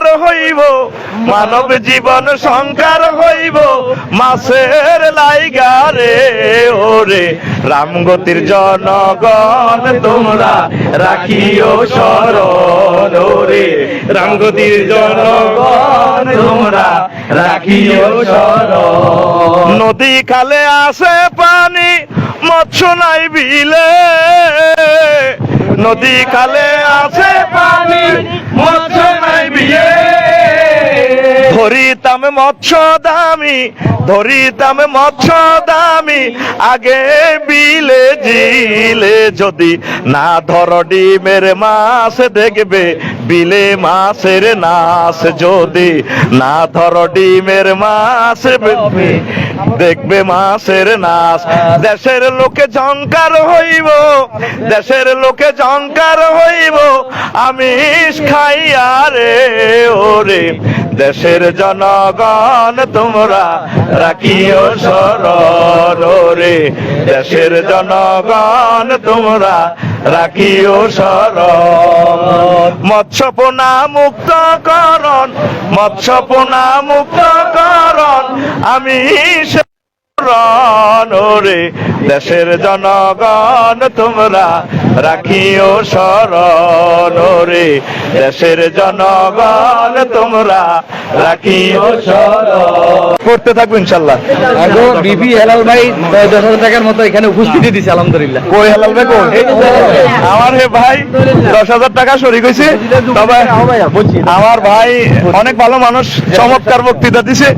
সংকার হইব, মানব জীবন সংকার হইব মাসের লাইগারে ওরে। রামগতির জনগণ, তোমরা রাখিও শরণ, ওরে। রামগতির জনগণ, তোমরা রাখিও শরণ। নদী খালে আসে পানি, মৎস্য নাই বিলে। নদী খালে আছে পানি, মৎস্য ধরিতাম মৎস্য দামি, ধরিতাম মৎস্য দামি, আগে বিলে জিলে যদি না ধর ডিমের মাছ দেখবে, বিলে মাছের নাচ যদি না ধর ডিমের মাছ দেখবে মাছের নাচ দেশের লোকে ঝঙ্কার হইব, দেশের লোকে ঝঙ্কার হইব আমি খাইয়া রে, ওরে। দেশের জনগণ, তোমরা রাখিও সরল রে। দেশের জনগণ, তোমরা রাখিও সর মৎস্যপনা মুক্ত করণ, মৎস্যপনা মুক্ত করণ। আমি শরণ রে দেশের জনগণ তোমরা রাখিও শরণ রে দেশের জনগণ তোমরা রাখিও শরণ করতে থাকব ইনশাল্লাহ। আগো বিপি হেলাল ভাই দশ হাজার টাকার মতো এখানে উপস্থিতি দিছে আলহামদুলিল্লাহ। কই হালাল ভাই কই? আমার হে ভাই দশ হাজার টাকা শরিক হয়েছে তবে আমার ভাই অনেক ভালো মানুষ চমৎকার বক্তৃতা দিছে।